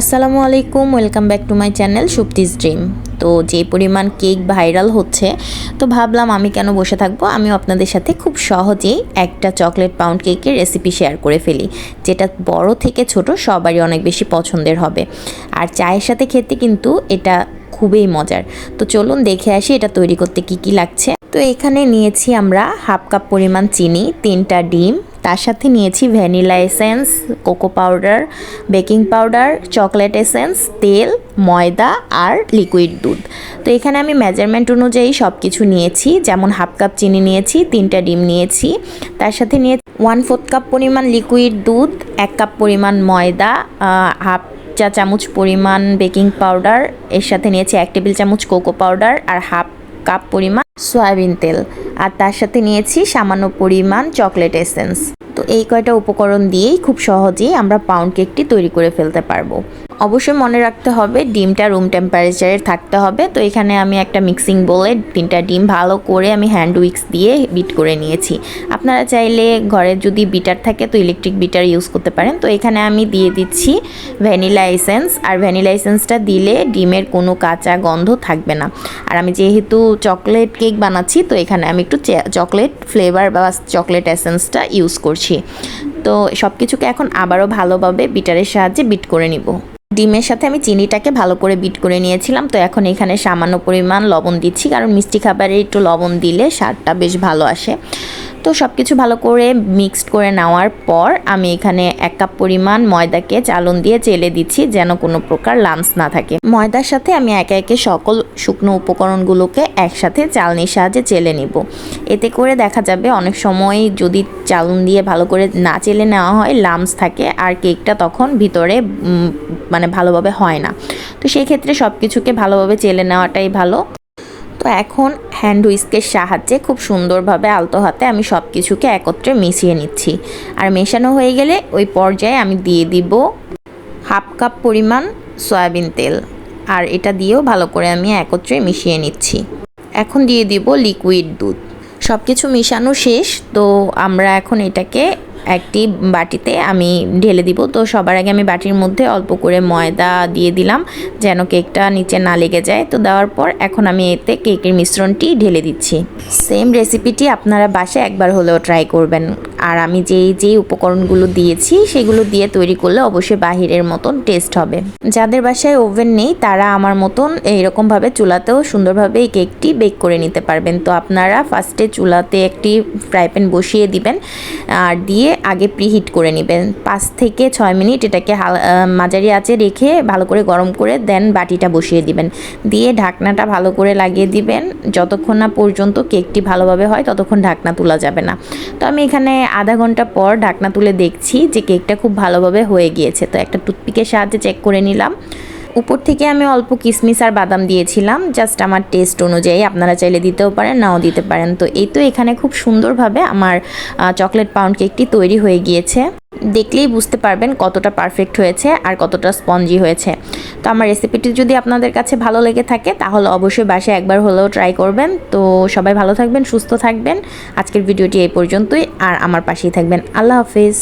আসসালামু আলাইকুম, welcome back to my channel Supti's dream. তো যে পরিমাণ কেক ভাইরাল হচ্ছে, তো ভাবলাম আমি কেন বসে থাকব? আমি আপনাদের সাথে খুব সহজেই একটা চকলেট পাউন্ড কেকের রেসিপি শেয়ার করে ফেলি, যেটা বড় থেকে ছোট সবারই অনেক বেশি পছন্দের হবে। আর চায়ের সাথে খেতে কিন্তু এটা খুবই মজার। তো চলুন দেখে আসি এটা তৈরি করতে কি কি লাগছে। তো এখানে নিয়েছি আমরা হাফ কাপ পরিমাণ চিনি, তিনটা ডিম তার সাথে নিয়েছি vanilla essence, cocoa powder, baking powder, chocolate essence, তেল, ময়দা আর লিকুইড দুধ। তো এখানে আমি মেজারমেন্ট অনুযায়ী সব কিছু নিয়েছি, যেমন হাফ কাপ চিনি নিয়েছি, তিনটা ডিম নিয়েছি। তার সাথে নিয়ে ওয়ান ফোর্থ কাপ পরিমাণ লিকুইড দুধ, এক কাপ পরিমাণ ময়দা হাফ চা চামচ পরিমাণ বেকিং পাউডার এর সাথে নিয়েছি এক টেবিল চামচ কোকো পাউডার আর হাফ কাপ পরিমাণ সয়াবিন তেল। আর তার সাথে নিয়েছি সামান্য পরিমাণ চকলেট এসেন্স। তো এই কয়টা উপকরণ দিয়েই খুব সহজেই আমরা পাউন্ড কেকটি তৈরি করে ফেলতে পারব। অবশ্যই মনে রাখতে হবে, ডিমটা রুম টেম্পারেচারে থাকতে হবে। তো এখানে আমি একটা মিক্সিং বলে তিনটা ডিম ভালো করে আমি হ্যান্ড উইক্স দিয়ে বিট করে নিয়েছি। আপনারা চাইলে ঘরে যদি বিটার থাকে তো ইলেকট্রিক বিটার ইউজ করতে পারেন। তো এখানে আমি দিয়ে দিচ্ছি ভ্যানিলা এসেন্স আর ভ্যানিলা এসেন্সটা দিলে ডিমের কোনো কাঁচা গন্ধ থাকবে না। আর আমি যেহেতু চকলেট কেক বানাচ্ছি, তো এখানে আমি একটু চকলেট ফ্লেভার বা চকলেট এসেন্সটা ইউজ করছি। তো সব কিছুকে এখন আবারও ভালোভাবে বিটারের সাহায্যে বিট করে নিব। ডিমের সাথে আমি চিনিটাকে ভালো করে বিট করে নিয়েছিলাম, তো এখন এখানে সামান্য পরিমাণ লবণ দিচ্ছি, কারণ মিষ্টি খাবারে একটু লবণ দিলে স্বাদটা বেশ ভালো আসে। তো সব কিছু ভালো করে মিক্সড করে নেওয়ার পর আমি এখানে এক কাপ পরিমাণ ময়দাকে চালন দিয়ে চেলে দিচ্ছি যেন কোনো প্রকার লামস না থাকে। ময়দার সাথে আমি একে একে সকল শুকনো উপকরণগুলোকে একসাথে চালনির সাহায্যে চেলে নিব। এতে করে দেখা যাবে অনেক সময় যদি চালন দিয়ে ভালো করে না চেলে নেওয়া হয় লামস থাকে আর কেকটা তখন ভিতরে মানে ভালোভাবে হয় না। তো সেই ক্ষেত্রে সব কিছুকে ভালোভাবে চেলে নেওয়াটাই ভালো। তো এখন হ্যান্ড হুইস্কের সাহায্যে খুব সুন্দরভাবে আলতো হাতে আমি সব কিছুকে একত্রে মিশিয়ে নিচ্ছি। আর মেশানো হয়ে গেলে ওই পর্যায়ে আমি দিয়ে দিব হাফ কাপ পরিমাণ সয়াবিন তেল। আর এটা দিয়েও ভালো করে আমি একত্রে মিশিয়ে নিচ্ছি। এখন দিয়ে দিব লিকুইড দুধ। সব কিছু মিশানো শেষ, তো আমরা এখন এটাকে একটি বাটিতে আমি ঢেলে দিব। তো সবার আগে আমি বাটির মধ্যে অল্প করে ময়দা দিয়ে দিলাম যেন কেকটা নিচে না লেগে যায়। তো দেওয়ার পর এখন আমি এতে কেকের মিশ্রণটি ঢেলে দিচ্ছি। সেম রেসিপিটি আপনারা বাসে একবার হলেও ট্রাই করবেন। আর আমি যেই যেই উপকরণগুলো দিয়েছি, সেগুলো দিয়ে তৈরি করলে অবশ্যই বাহিরের মতন টেস্ট হবে। যাদের বাসায় ওভেন নেই, তারা আমার মতন এইরকমভাবে চুলাতেও সুন্দরভাবে এই কেকটি বেক করে নিতে পারবেন। তো আপনারা ফার্স্টে চুলাতে একটি ফ্রাই প্যান বসিয়ে দিবেন, আর দিয়ে আগে প্রিহিট করে নেবেন। পাঁচ থেকে ছয় মিনিট এটাকে মাঝারি আঁচে রেখে ভালো করে গরম করে দেন বাটিটা বসিয়ে দিবেন। দিয়ে ঢাকনাটা ভালো করে লাগিয়ে দিবেন। যতক্ষণ না পর্যন্ত কেকটি ভালোভাবে হয়, ততক্ষণ ঢাকনা তোলা যাবে না। তো আমি এখানে আধা ঘণ্টা পর ঢাকনা তুলে দেখছি যে কেকটা খুব ভালোভাবে হয়ে গিয়েছে। তো একটা টুথপিকের সাহায্যে চেক করে নিলাম। উপর থেকে আমি অল্প কিশমিশ আর বাদাম দিয়েছিলাম। জাস্ট আমার টেস্ট অনুযায়ী আপনারা চাইলে দিতেও পারেন, নাও দিতে পারেন। তো এই তো এখানে খুব সুন্দরভাবে আমার চকলেট পাউন্ড কেকটি তৈরি হয়ে গিয়েছে। দেখলেই বুঝতে পারবেন কতটা পারফেক্ট হয়েছে আর কতটা স্পঞ্জি হয়েছে। তো আমার রেসিপিটি যদি আপনাদের কাছে ভালো লেগে থাকে, তাহলে অবশ্যই বাসে একবার হলেও ট্রাই করবেন। তো সবাই ভালো থাকবেন, সুস্থ থাকবেন। আজকের ভিডিওটি এই পর্যন্তই, আর আমার পাশেই থাকবেন। আল্লাহ হাফিজ।